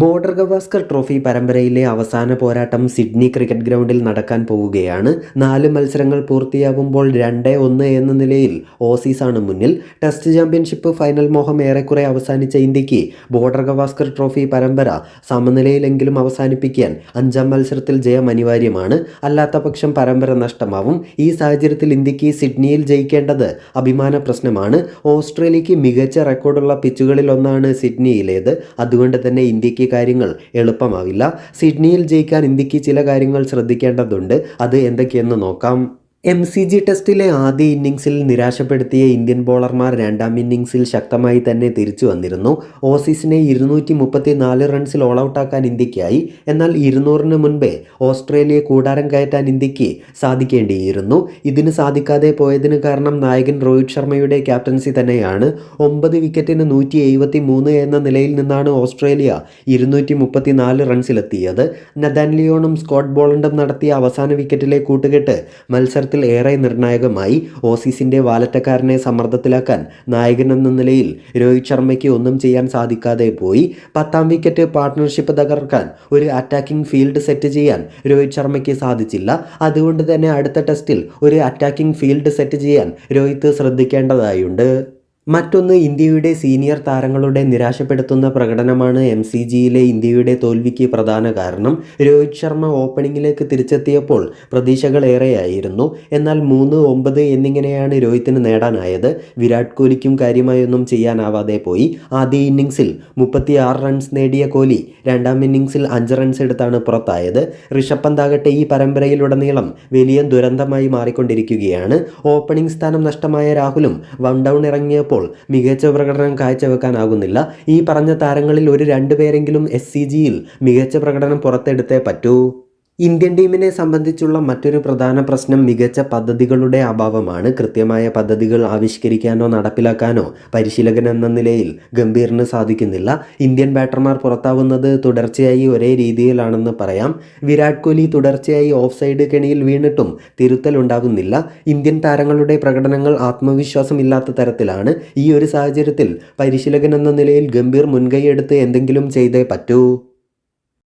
Border Gavaskar trophy പരമ്പരയിലെ അവസാന പോരാട്ടം സിഡ്നി ക്രിക്കറ്റ് ഗ്രൗണ്ടിൽ നടക്കാൻ പോവുകയാണ്. നാല് മത്സരങ്ങൾ പൂർത്തിയാകുമ്പോൾ രണ്ട് ഒന്ന് എന്ന നിലയിൽ ഓസീസാണ് മുന്നിൽ. ടെസ്റ്റ് ചാമ്പ്യൻഷിപ്പ് ഫൈനൽ മോഹം ഏറെക്കുറെ അവസാനിച്ച ഇന്ത്യയ്ക്ക് ബോർഡർ ഗവാസ്കർ ട്രോഫി പരമ്പര സമനിലയിലെങ്കിലും അവസാനിപ്പിക്കാൻ അഞ്ചാം മത്സരത്തിൽ ജയം അനിവാര്യമാണ്. അല്ലാത്ത പക്ഷം പരമ്പര നഷ്ടമാവും. ഈ സാഹചര്യത്തിൽ ഇന്ത്യയ്ക്ക് സിഡ്നിയിൽ ജയിക്കേണ്ടത് അഭിമാന പ്രശ്നമാണ്. ഓസ്ട്രേലിയക്ക് മികച്ച റെക്കോർഡുള്ള പിച്ചുകളിൽ ഒന്നാണ് സിഡ്നിയിലേത്. അതുകൊണ്ട് തന്നെ ഇന്ത്യയ്ക്ക് കാര്യങ്ങൾ എളുപ്പമാവില്ല. സിഡ്നിയിൽ ജയിക്കാൻ ഇന്ത്യയ്ക്ക് ചില കാര്യങ്ങൾ ശ്രദ്ധിക്കേണ്ടതുണ്ട്. അത് എന്തൊക്കെയെന്ന് നോക്കാം. എം സി ജി ടെസ്റ്റിലെ ആദ്യ ഇന്നിങ്സിൽ നിരാശപ്പെടുത്തിയ ഇന്ത്യൻ ബോളർമാർ രണ്ടാം ഇന്നിങ്സിൽ ശക്തമായി തന്നെ തിരിച്ചു വന്നിരുന്നു. ഓസീസിനെ ഇരുന്നൂറ്റി മുപ്പത്തി നാല് റൺസിൽ ഓൾ ഔട്ടാക്കാൻ ഇന്ത്യക്കായി എന്നാൽ ഇരുന്നൂറിന് മുൻപേ ഓസ്ട്രേലിയ കൂടാരം കയറ്റാൻ ഇന്ത്യയ്ക്ക് സാധിക്കേണ്ടിയിരുന്നു. ഇതിന് സാധിക്കാതെ പോയതിന് കാരണം നായകൻ രോഹിത് ശർമ്മയുടെ ക്യാപ്റ്റൻസി തന്നെയാണ്. ഒമ്പത് വിക്കറ്റിന് നൂറ്റി എഴുപത്തി മൂന്ന് എന്ന നിലയിൽ നിന്നാണ് ഓസ്ട്രേലിയ ഇരുന്നൂറ്റി മുപ്പത്തി നാല് റൺസിലെത്തിയത്. നദാൻ ലിയോണും സ്കോട്ട് ബോളണ്ടും നടത്തിയ അവസാന വിക്കറ്റിലെ കൂട്ടുകെട്ട് മത്സരത്തിൽ ഏറെ നിർണായകമായി ഓസീസിന്റെ വാലറ്റക്കാരനെ സമ്മർദ്ദത്തിലാക്കാൻ എന്ന നിലയിൽ രോഹിത് ശർമ്മയ്ക്ക് ഒന്നും ചെയ്യാൻ സാധിക്കാതെ പോയി. പത്താം വിക്കറ്റ് പാർട്ട്ണർഷിപ്പ് തകർക്കാൻ ഒരു അറ്റാക്കിംഗ് ഫീൽഡ് സെറ്റ് ചെയ്യാൻ രോഹിത് ശർമ്മയ്ക്ക് സാധിച്ചില്ല. അതുകൊണ്ട് തന്നെ അടുത്ത ടെസ്റ്റിൽ ഒരു അറ്റാക്കിംഗ് ഫീൽഡ് സെറ്റ് ചെയ്യാൻ രോഹിത് ശ്രദ്ധിക്കേണ്ടതായുണ്ട്. മറ്റൊന്ന് ഇന്ത്യയുടെ സീനിയർ താരങ്ങളുടെ നിരാശപ്പെടുത്തുന്ന പ്രകടനമാണ് എം സി ജിയിലെ ഇന്ത്യയുടെ തോൽവിക്ക് പ്രധാന കാരണം. രോഹിത് ശർമ്മ ഓപ്പണിങ്ങിലേക്ക് തിരിച്ചെത്തിയപ്പോൾ പ്രതീക്ഷകൾ ഏറെയായിരുന്നു എന്നാൽ മൂന്ന് ഒമ്പത് എന്നിങ്ങനെയാണ് രോഹിത്തിന് നേടാനായത്. വിരാട് കോഹ്ലിക്കും കാര്യമായൊന്നും ചെയ്യാനാവാതെ പോയി. ആദ്യ ഇന്നിങ്സിൽ മുപ്പത്തി ആറ് റൺസ് നേടിയ കോഹ്ലി രണ്ടാം ഇന്നിങ്സിൽ അഞ്ച് റൺസ് എടുത്താണ് പുറത്തായത്. ഋഷഭ് പന്താകട്ടെ ഈ പരമ്പരയിലുടനീളം വലിയ ദുരന്തമായി മാറിക്കൊണ്ടിരിക്കുകയാണ്. ഓപ്പണിംഗ് സ്ഥാനം നഷ്ടമായ രാഹുലും വൺ ഡൗൺ ഇറങ്ങിയപ്പോൾ മികച്ച പ്രകടനം കാഴ്ചവെക്കാനാകുന്നില്ല. ഈ പറഞ്ഞ താരങ്ങളിൽ ഒരു രണ്ടുപേരെങ്കിലും എസ് സി ജിയിൽ മികച്ച പ്രകടനം പുറത്തെടുത്തേ പറ്റൂ. ഇന്ത്യൻ ടീമിനെ സംബന്ധിച്ചുള്ള മറ്റൊരു പ്രധാന പ്രശ്നം മികച്ച പദ്ധതികളുടെ അഭാവമാണ്. കൃത്യമായ പദ്ധതികൾ ആവിഷ്കരിക്കാനോ നടപ്പിലാക്കാനോ പരിശീലകൻ എന്ന നിലയിൽ ഗംഭീറിന് സാധിക്കുന്നില്ല. ഇന്ത്യൻ ബാറ്റർമാർ പുറത്താവുന്നത് തുടർച്ചയായി ഒരേ രീതിയിലാണെന്ന് പറയാം. വിരാട് കോഹ്ലി തുടർച്ചയായി ഓഫ് സൈഡ് കെണിയിൽ വീണിട്ടും തിരുത്തൽ ഉണ്ടാകുന്നില്ല. ഇന്ത്യൻ താരങ്ങളുടെ പ്രകടനങ്ങൾ ആത്മവിശ്വാസമില്ലാത്ത തരത്തിലാണ്. ഈ ഒരു സാഹചര്യത്തിൽ പരിശീലകൻ എന്ന നിലയിൽ ഗംഭീർ മുൻകൈയെടുത്ത് എന്തെങ്കിലും ചെയ്തേ പറ്റൂ.